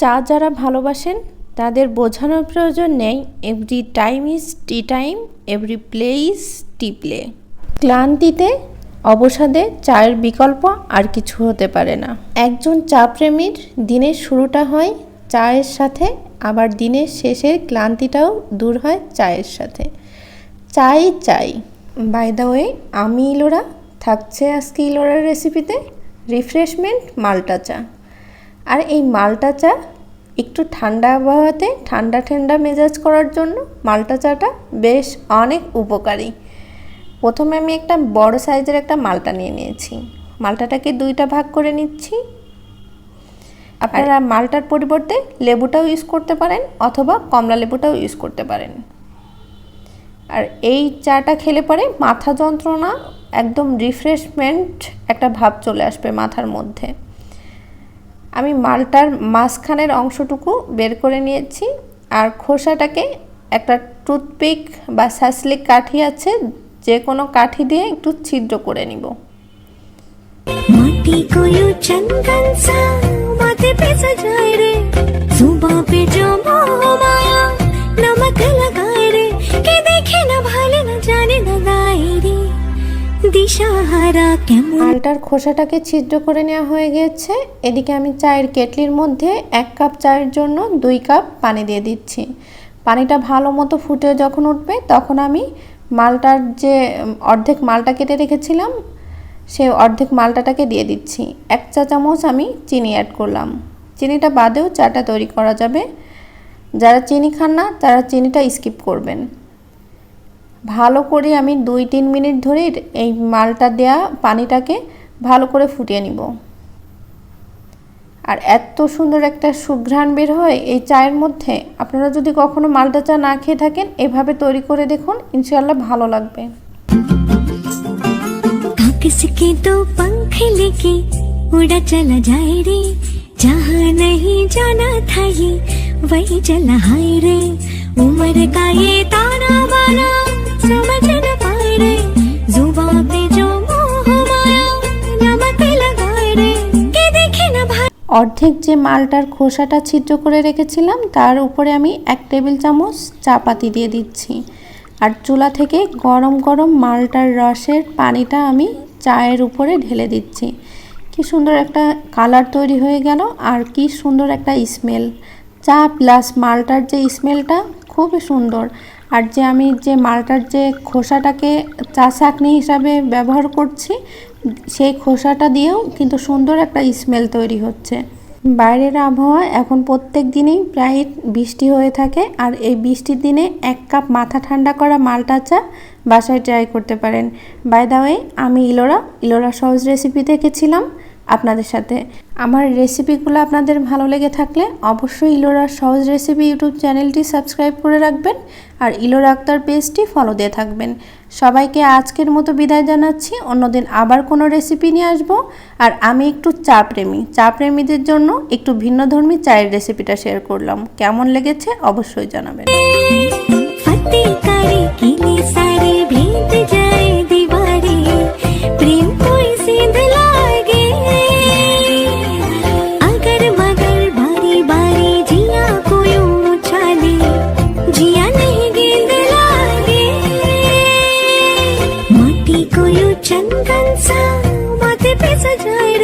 চা যারা ভালোবাসেন, তাদের বোঝানোর প্রয়োজন নেই every time is tea time every play is tea play ক্লান্তিতে, অবসাদে চায়ের বিকল্প আর কিছু হতে পারে না। একজন চা প্রেমীর দিনের শুরুটা হয় চায়ের সাথে, আবার দিনের শেষের ক্লান্তিটাও দূর হয় চায়ের সাথে। চাই চাই। বাই দ্য ওয়ে আমি ইলোরা, থাকছে আজকে ইলোরার রেসিপিতে রিফ্রেশমেন্ট মাল্টা চা। আর এই মালটা চা একটু ঠান্ডা আবহাওয়াতে ঠান্ডা ঠান্ডা মেজাজ করার জন্য মালটা চাটা বেশ অনেক উপকারী। প্রথমে আমি একটা বড় সাইজের একটা মালটা নিয়ে নিয়েছি। মালটাটাকে দুইটা ভাগ করে নিচ্ছি। আপনারা মালটার পরিবর্তে লেবুটাও ইউজ করতে পারেন অথবা কমলা লেবুটাও ইউজ করতে পারেন। আর এই চাটা খেলে পরে মাথা যন্ত্রণা একদম রিফ্রেশমেন্ট একটা ভাব চলে আসবে মাথার মধ্যে। আমি মালটার মাঝখানের অংশটুকু বের করে নিয়েছি আর খোসাটাকে একটা টুথপিক বা স্যাসলিক কাঠি আছে, যে কোনো কাঠি দিয়ে একটু ছিদ্র করে নিব। माटी দিশাহারা কেমন? আলটার খোসাটাকে ছিদ্র করে নেওয়া হয়ে গেছে এদিকে আমি চায়ের কেটলির মধ্যে এক কাপ চায়ের জন্য দুই কাপ পানি দিয়ে দিচ্ছি। পানিটা ভালো মতো ফুটে যখন উঠবে, তখন আমি মালটার যে অর্ধেক মালটা কেটে রেখেছিলাম, সে অর্ধেক মালটাটাকে দিয়ে দিচ্ছি। এক চা চামচ আমি চিনি অ্যাড করলাম। চিনিটা বাদেও চাটা তৈরি করা যাবে। যারা চিনি খান না, তারা চিনিটা স্কিপ করবেন। ভালো করে আমি দুই তিন মিনিট ধরে এই মালটা দেয়া পানিটাকে ভালো করে ফুটিয়ে নিব আর এত সুন্দর একটা সুঘ্রাণ বের হয় এই চায়ের মধ্যে আপনারা যদি কখনো মালটা চা না খেয়ে থাকেন এভাবে তৈরি করে দেখুন ইনশাল্লাহ ভালো লাগবে काकस के दो पंख लेके उड़ा चला जाए रे जहाँ नहीं जाना था ये वही चला हाय रे उम्र का ये ताना बाना অর্ধেক যে মালটার খোসাটা ছিদ্র করে রেখেছিলাম, তার উপরে আমি এক টেবিল চামচ চা পাতি দিয়ে দিচ্ছি। আর চুলা থেকে গরম গরম মালটার রসের পানিটা আমি চায়ের উপরে ঢেলে দিচ্ছি। কি সুন্দর একটা কালার তৈরি হয়ে গেল, আর কি সুন্দর একটা স্মেল। চা প্লাস মালটার যে স্মেলটা, খুবই সুন্দর। আর যে আমি যে মালটার যে খোসাটাকে চা চাকনি হিসাবে ব্যবহার করছি, সেই খোসাটা দিয়েও কিন্তু সুন্দর একটা স্মেল তৈরি হচ্ছে। বাইরের আবহাওয়া এখন প্রত্যেক দিনেই প্রায় বৃষ্টি হয়ে থাকে আর এই বৃষ্টির দিনে এক কাপ মাথা ঠান্ডা করা মালটা চা বাসায় ট্রাই করতে পারেন। বাই দা ওয়ে আমি ইলোরা ইলোরা সহজ রেসিপি দেখেছিলাম। আপনাদের সাথে। আমার রেসিপিগুলো আপনাদের ভালো লেগে থাকলে অবশ্যই ইলোরার সহজ রেসিপি ইউটিউব চ্যানেলটি সাবস্ক্রাইব করে রাখবেন আর ইলোরা আক্তার পেজটি ফলো দিয়ে থাকবেন। সবাইকে আজকের মতো বিদায় জানাচ্ছি। অন্যদিন আবার কোনো রেসিপি নিয়ে আসব। আর আমি একটু চা প্রেমী চা প্রেমীদের জন্য একটু ভিন্নধর্মী চায়ের রেসিপিটা শেয়ার করলাম। কেমন লেগেছে অবশ্যই জানাবেন। चंदन सा मत पे सजाए